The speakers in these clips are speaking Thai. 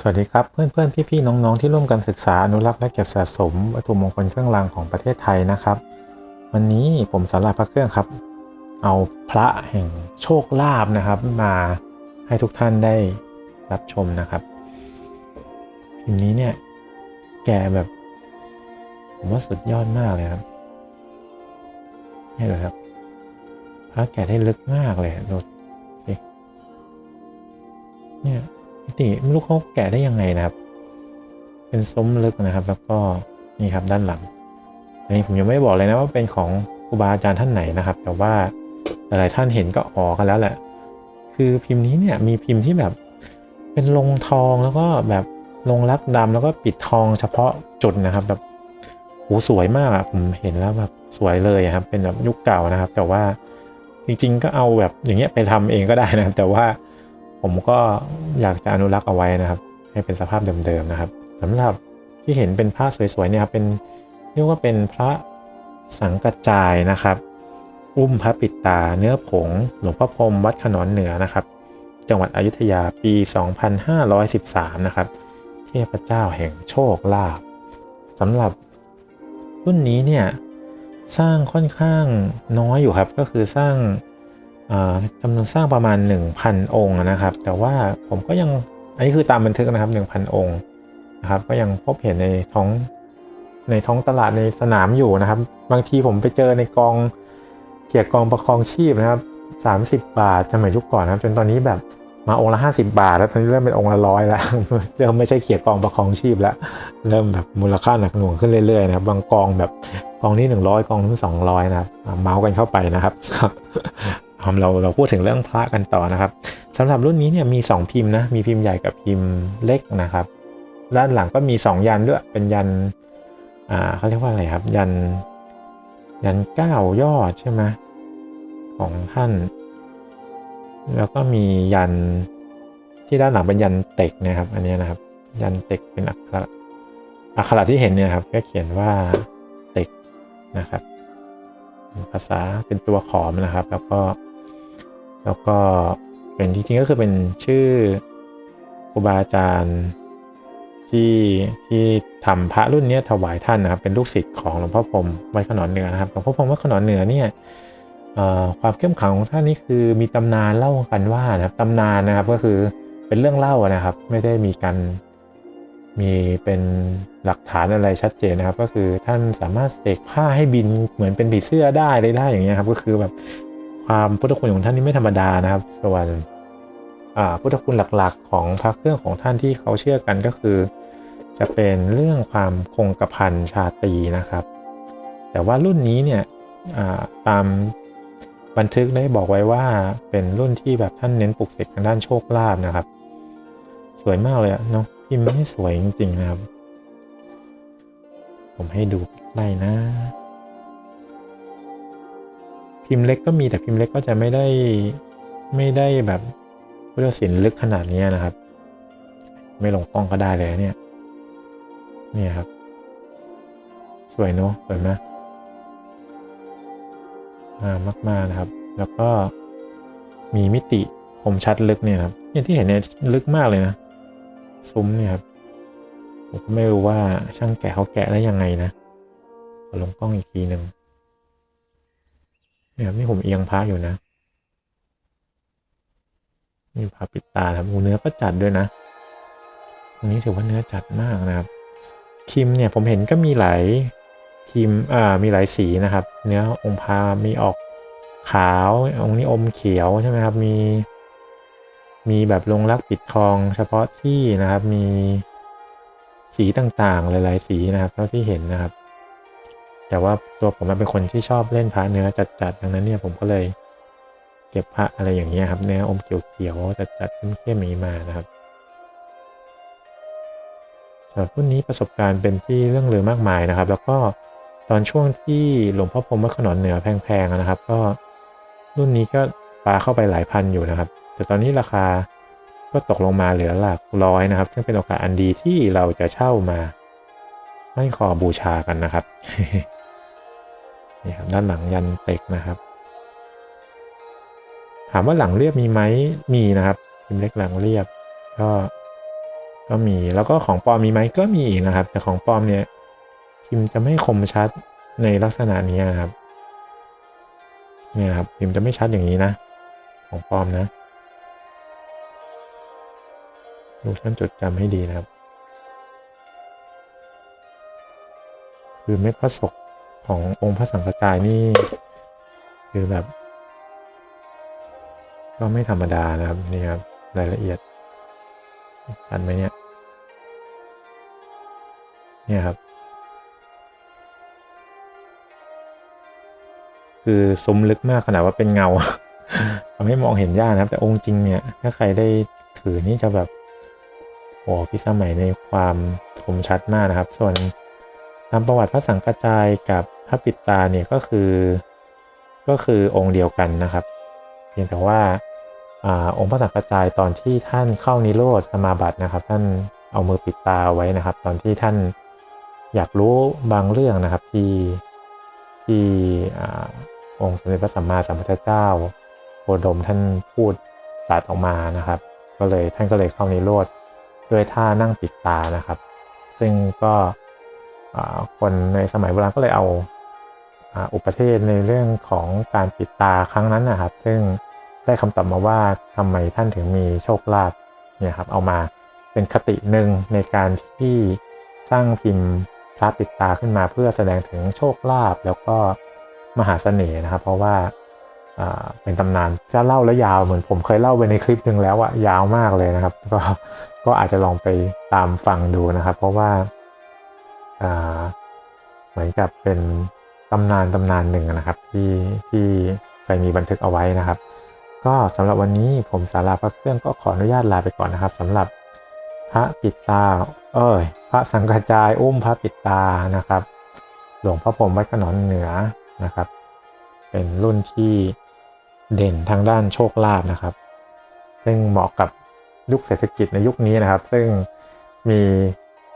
สวัสดีครับเพื่อนๆพี่ๆน้องๆที่ร่วมกันศึกษาอนุรักษ์และเก็บสะสมวัตถุมงคลเครื่องรางของประเทศไทยนะครับ วันนี้ผมสาราพระเครื่องครับ เอาพระแห่งโชคลาภนะครับ มาให้ทุกท่านได้รับชมนะครับพิมพ์นี้เนี่ยแกแบบ ผมว่าสุดยอดมากเลยครับนี่เลยครับพระแกได้ลึกมากเลยดูสิเนี่ย ติไม่รู้เขาแกะได้ยังไงนะครับ เป็นซุ้มลึกนะครับ แล้วก็นี่ครับด้านหลัง อันนี้ผมยังไม่บอกเลยนะว่าเป็นของครูบาอาจารย์ท่านไหนนะครับ แต่ว่าหลายท่านเห็นก็อ๋อกันแล้วแหละ คือพิมพ์นี้เนี่ยมีพิมพ์ที่แบบเป็นลงทองแล้วก็แบบลงรักดำแล้วก็ปิดทองเฉพาะจุดนะครับ แบบโหสวยมากอะผมเห็นแล้วแบบสวยเลยครับ เป็นแบบยุคเก่านะครับ แต่ว่าจริงๆก็เอาแบบอย่างเงี้ยไปทำเองก็ได้นะครับแต่ว่า ผมก็อยากจะอนุรักษ์เอาไว้นะครับ ให้เป็นสภาพเดิมๆนะครับสำหรับที่เห็นเป็นพระสวยๆเนี่ยครับเป็นเรียกว่าเป็นพระสังกระจายนะครับ อุ้มพระปิดตาเนื้อผง หลวงพ่อพรมวัดขนอนเหนือนะครับ จังหวัดอยุธยาปี 2513 นะครับ เทพเจ้าแห่งโชคลาภสำหรับรุ่นนี้เนี่ยสร้างค่อนข้างน้อยอยู่ครับ ก็คือสร้าง จำนวนสร้างประมาณ 1,000 องค์นะครับ แต่ว่าผมก็ยังอันนี้คือตามบันทึกนะครับ 1,000 องค์นะครับ ก็ยังพบเห็นในท้องในท้องตลาดในสนามอยู่นะครับ บางทีผมไปเจอในกองเกียรกองประคองชีพนะครับ 30 บาทสมัยยุคก่อนนะครับ จนตอนนี้แบบมาองค์ละ 50 บาท แล้วตอนนี้เริ่มเป็นองค์ละร้อยแล้วเริ่มไม่ใช่เกียรกองประคองชีพแล้ว เริ่มแบบมูลค่าหนักหน่วงขึ้นเรื่อยๆนะครับ บางกองแบบกองนี้ 100 กองนี้200 นะครับอ่าเมาส์กันเข้าไปนะครับ เราเราพูดถึงเรื่องพระกันต่อนะครับสำหรับรุ่นนี้เนี่ยมี 2 พิมพ์นะมีพิมพ์ใหญ่กับพิมพ์เล็กนะครับ ด้านหลังก็มี 2 ยันด้วยเป็นยันอ่าเขาเรียกว่าอะไรครับ ยันยันเก้ายอดใช่ไหมของท่าน แล้วก็มียันที่ด้านหลังเป็นยันเต็กนะครับ อันนี้นะครับ ยันเต็กเป็นอักขระอักขระที่เห็นเนี่ยครับก็เขียนว่าเต็กนะครับ ภาษาเป็นตัวขอมนะครับ แล้วก็ แล้วก็เป็นจริงๆก็คือเป็นชื่อครูบาอาจารย์ที่ที่ทำพระรุ่นนี้ถวายท่านนะครับเป็นลูกศิษย์ของหลวงพ่อพรมวัดขนอนเหนือนะครับหลวงพ่อพรมวัดขนอนเหนือเนี่ยความเข้มขังของท่านนี่คือมีตำนานเล่ากันว่านะครับตำนานนะครับก็คือเป็นเรื่องเล่านะครับ ไม่ได้มีการมีเป็นหลักฐานอะไรชัดเจนนะครับ ก็คือท่านสามารถเสกผ้าให้บินเหมือนเป็นผีเสื้อได้ได้อย่างเงี้ยครับก็คือแบบ ความพุทธคุณของท่านนี่ไม่ธรรมดานะครับ ส่วนอ่าพุทธคุณหลักๆ ของพระเครื่องของท่านที่เขาเชื่อกันก็คือ จะเป็นเรื่องความคงกระพันชาตรีนะครับ แต่ว่ารุ่นนี้เนี่ยอ่าตามบันทึกได้บอกไว้ว่าเป็นรุ่นที่แบบท่านเน้นปลุกเสกทางด้านโชคลาภนะครับ สวยมากเลยอะเนาะพิมพ์ไม่สวยจริงๆนะครับ ผมให้ดูใกล้นะ พิมพ์เล็กก็มีแต่พิมพ์เล็กก็จะไม่ได้ไม่ได้แบบพุทธศิลป์ลึกขนาดนี้นะครับ ไม่ลงกล้องก็ได้เลยเนี่ยเนี่ยครับ สวยเนาะสวยไหมอ่ามาก ๆนะครับ แล้วก็มีมิติคมชัดลึกเนี่ยครับอย่างที่เห็นเนี่ยลึกมากเลยนะ ซุ้มเนี่ยครับผมก็ไม่รู้ว่าช่างแกะเขาแกะได้ยังไงนะขอลงกล้องอีกทีหนึ่ง นี่ยครับนี่ผมเอียงพระอยู่นะนี่พระปิดตาครับอ้เนื้อก็จัดด้วยนะตรงนี้ถือว่าเนื้อจัดมากนะครับคิมเนี่ยผมเห็นก็มีหลายคิมอ่ามีหลายสีนะครับ เนื้อองค์พระมีออกขาวองค์นี้อมเขียวใช่ไหมครับมี มีแบบลงรักปิดทอง เฉพาะที่นะครับมีสีต่างๆหลายๆสีนะครับเท่าที่เห็นนะครับ แต่ว่าตัวผมเป็นคนที่ชอบเล่นพระเนื้อจัดๆดังนั้นเนี่ยผมก็เลยเก็บพระอะไรอย่างเงี้ยครับเนื้ออมเขียวๆจัดๆเข้มๆอย่างนี้มานะครับสำหรับรุ่นนี้ประสบการณ์เป็นที่เรื่องลือมากมายนะครับ แล้วก็ตอนช่วงที่หลวงพ่อพรมวัดขนอนเหนือแพงๆนะครับ ก็รุ่นนี้ก็ปลาเข้าไปหลายพันอยู่นะครับ แต่ตอนนี้ราคาก็ตกลงมาเหลือหลักร้อยนะครับ ซึ่งเป็นโอกาสอันดีที่เราจะเช่ามาให้ขอบูชากันนะครับ นี่ครับด้านหลังยันเต็กนะครับ ถามว่าหลังเรียบมีไหมมีนะครับพิมพ์เล็กหลังเรียบ ก็ก็มีแล้วก็ของปลอมมีไหมก็มีอีกนะครับ แต่ของปลอมเนี่ยพิมพ์จะไม่คมชัดในลักษณะนี้นะครับเนี่ยครับพิมพ์จะไม่ชัดอย่างนี้นะ ของปลอมนะดูท่านจดจำให้ดีนะครับ คือเม็ดพระศก ขององค์พระสังฆจายนี่ คือแบบ ก็ไม่ธรรมดานะครับนี่ครับรายละเอียดชัดไหมเนี่ยเนี่ยครับ คือซุ้มลึกมากขนาดว่าเป็นเงาทำให้มองเห็นยากนะครับ แต่องค์จริงเนี่ย ถ้าใครได้ถือนี่จะแบบโอ้พิสมัยในความคมชัดมากนะครับ ส่วนตามประวัติพระสังกระจายกับ พระปิดตาเนี่ยก็คือก็คือองค์เดียวกันนะครับ เพียงแต่ว่าอองค์พระสังกระจายตอนที่ท่านเข้านิโรธสมาบัตินะครับ ท่านเอามือปิดตาไว้นะครับ ตอนที่ท่านอยากรู้บางเรื่องนะครับที่ที่อองค์สมเด็จพระสัมมาสัมพุทธเจ้าโคดมท่านพูดตรัดออกมานะครับ ก็เลยท่านก็เลยเข้านิโรธด้วยท่านั่งปิดตานะครับ ซึ่งก็คนในสมัยโบราณก็เลยเอา อุปเทศในเรื่องของการปิดตาครั้งนั้นนะครับ ซึ่งได้คำตอบมาว่าทำไมท่านถึงมีโชคลาภเนี่ยครับเอามาเป็นคติหนึ่งในการที่สร้างพิมพ์พระปิดตาขึ้นมาเพื่อแสดงถึงโชคลาภแล้วก็มหาเสน่ห์นะครับ เพราะว่าเป็นตำนานจะเล่าแล้วยาวเหมือนผมเคยเล่าไปในคลิปหนึ่งแล้วอะยาวมากเลยนะครับ ก็ก็อาจจะลองไปตามฟังดูนะครับ เพราะว่าเหมือนกับเป็น ตำนานตำนานหนึ่งนะครับที่ที่เคยมีบันทึกเอาไว้นะครับ ก็สำหรับวันนี้ผมสาราพระเครื่องก็ขออนุญาตลาไปก่อนนะครับสำหรับพระปิดตา เอ้ย พระสังฆจายอุ้มพระปิดตานะครับ หลวงพ่อพรหมวัดขนอนเหนือนะครับ เป็นรุ่นที่เด่นทางด้านโชคลาภนะครับ ซึ่งเหมาะกับยุคเศรษฐกิจในยุคนี้นะครับ ซึ่งมี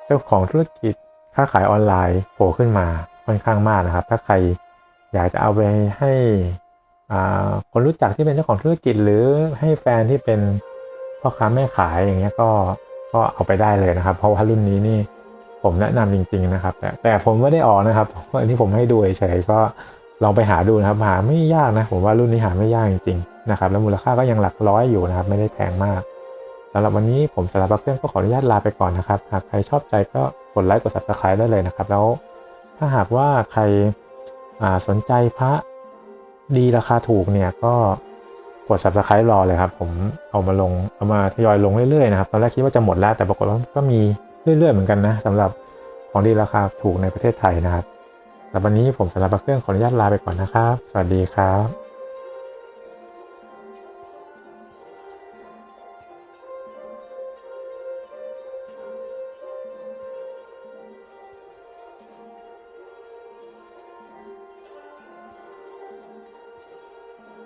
เจ้าของธุรกิจค้าขายออนไลน์โผล่ขึ้นมา ค่อนข้างมากนะครับ ถ้าใครอยากจะเอาไปให้คนรู้จักที่เป็นเจ้าของธุรกิจหรือให้แฟนที่เป็นพ่อค้าแม่ขายอย่างเงี้ยก็ก็เอาไปได้เลยนะครับ เพราะว่ารุ่นนี้นี่ผมแนะนำจริง ๆนะครับ แต่แต่ผมไม่ได้ออกนะครับอันนี้ผมให้ดูเฉยๆก็ลองไปหาดูนะครับ หาไม่ยากนะผมว่ารุ่นนี้หาไม่ยากจริงๆนะครับแล้วมูลค่าก็ยังหลักร้อยอยู่นะครับ ไม่ได้แพงมากสำหรับวันนี้ผมสารพัดเพื่อนก็ขออนุญาตลาไปก่อนนะครับ หากใครชอบใจก็กดไลค์กด subscribe ได้เลยนะครับ แล้ว ถ้าหากว่าใครสนใจพระดีราคาถูกเนี่ยก็กด subscribe รอเลยครับผมเอามาลงเอามาทยอยลงเรื่อยๆนะครับตอนแรกคิดว่าจะหมดแล้วแต่ปรากฏว่าก็มีเรื่อยๆเหมือนกันนะสำหรับของดีราคาถูกในประเทศไทยนะครับแต่วันนี้ผมสำหรับเครื่องขออนุญาตลาไปก่อนนะครับ สวัสดีครับ